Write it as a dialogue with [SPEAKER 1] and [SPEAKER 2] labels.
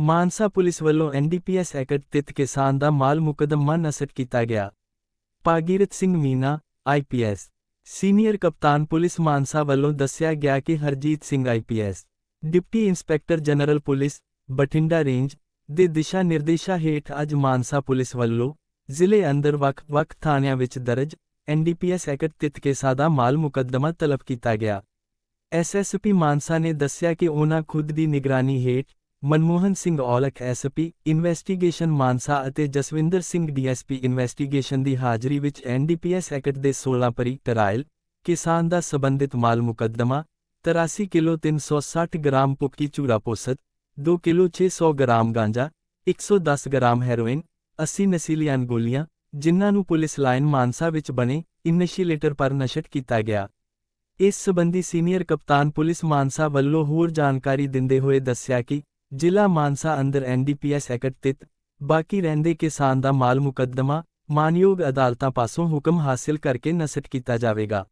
[SPEAKER 1] Mansa police ਵੱਲੋਂ NDPS act ਤਹਿਤ ਕਿਸਾਨ ਦਾ ਮਾਲ ਮੁਕੱਦਮਾ ਨਸਟ ਕੀਤਾ ਗਿਆ। ਭਾਗੀਰਥ ਸਿੰਘ ਮੀਨਾ ਆਈਪੀਐਸ ਸੀਨੀਅਰ ਕਪਤਾਨ ਪੁਲਿਸ ਮਾਨਸਾ ਵੱਲੋਂ ਦੱਸਿਆ ਗਿਆ ਕਿ Harjeet Singh IPS deputy inspector general police, Bathinda range ਦੇ ਦਿਸ਼ਾ ਨਿਰਦੇਸ਼ਾਂ ਹੇਠ ਅੱਜ ਮਾਨਸਾ ਪੁਲਿਸ ਵੱਲੋਂ ਜ਼ਿਲ੍ਹੇ ਅੰਦਰ ਵੱਖ-ਵੱਖ ਥਾਣਿਆਂ ਵਿੱਚ ਦਰਜ ਐਨਡੀਪੀਐਸ ਐਕਟ ਤਹਿਤ ਕੇਸਾਂ ਦਾ ਮਾਲ ਮੁਕੱਦਮਾ ਤਲਬ ਕੀਤਾ ਗਿਆ। ਐਸਐਸਪੀ ਮਾਨਸਾ ਨੇ ਦੱਸਿਆ ਕਿ ਉਹਨਾਂ ਖੁਦ ਦੀ ਨਿਗਰਾਨੀ ਹੇਠ ਮਨਮੋਹਨ ਸਿੰਘ ਔਲਖ ਐਸਪੀ ਇਨਵੈਸਟੀਗੇਸ਼ਨ ਮਾਨਸਾ ਅਤੇ ਜਸਵਿੰਦਰ ਸਿੰਘ ਡੀਐਸਪੀ ਇਨਵੈਸਟੀਗੇਸ਼ਨ ਦੀ ਹਾਜ਼ਰੀ ਵਿੱਚ ਐਨਡੀਪੀਐਸ ਐਕਟ ਦੇ 16 ਪਰੀ ਟਰਾਇਲ, ਕਿਸਾਨ ਦਾ ਸਬੰਧਿਤ ਮਾਲ ਮੁਕੱਦਮਾ 83 ਕਿਲੋ 360 ਗ੍ਰਾਮ ਪੁੱਕੀ ਚੂਰਾ ਪੋਸਤ 2 ਕਿਲੋ 600 ਗ੍ਰਾਮ ਗਾਂਜਾ 110 ਗ੍ਰਾਮ ਹੈਰੋਇਨ 80 ਨਸ਼ੀਲੀਆਂ ਗੋਲੀਆਂ, ਜਿਨ੍ਹਾਂ ਨੂੰ ਪੁਲਿਸ ਲਾਈਨ ਮਾਨਸਾ ਵਿੱਚ ਬਣੇ ਇਨਿਸ਼ੀਏਟਰ ਪਰ ਨਸ਼ਟ ਕੀਤਾ ਗਿਆ। ਇਸ ਸਬੰਧੀ ਸੀਨੀਅਰ ਕਪਤਾਨ ਪੁਲਿਸ ਮਾਨਸਾ ਵੱਲੋਂ ਹੋਰ ਜਾਣਕਾਰੀ ਦਿੰਦੇ ਹੋਏ ਦੱਸਿਆ ਕਿ ਜ਼ਿਲ੍ਹਾ ਮਾਨਸਾ ਅੰਦਰ ਐਨਡੀਪੀਐਸ ਐਕਟ ਤਹਿਤ ਬਾਕੀ ਰਹਿੰਦੇ ਕਿਸਾਨ ਦਾ ਮਾਲ ਮੁਕੱਦਮਾ, ਮਾਨਯੋਗ ਅਦਾਲਤਾਂ ਪਾਸੋਂ ਹੁਕਮ ਹਾਸਿਲ ਕਰਕੇ ਨਸਟ ਕੀਤਾ ਜਾਵੇਗਾ।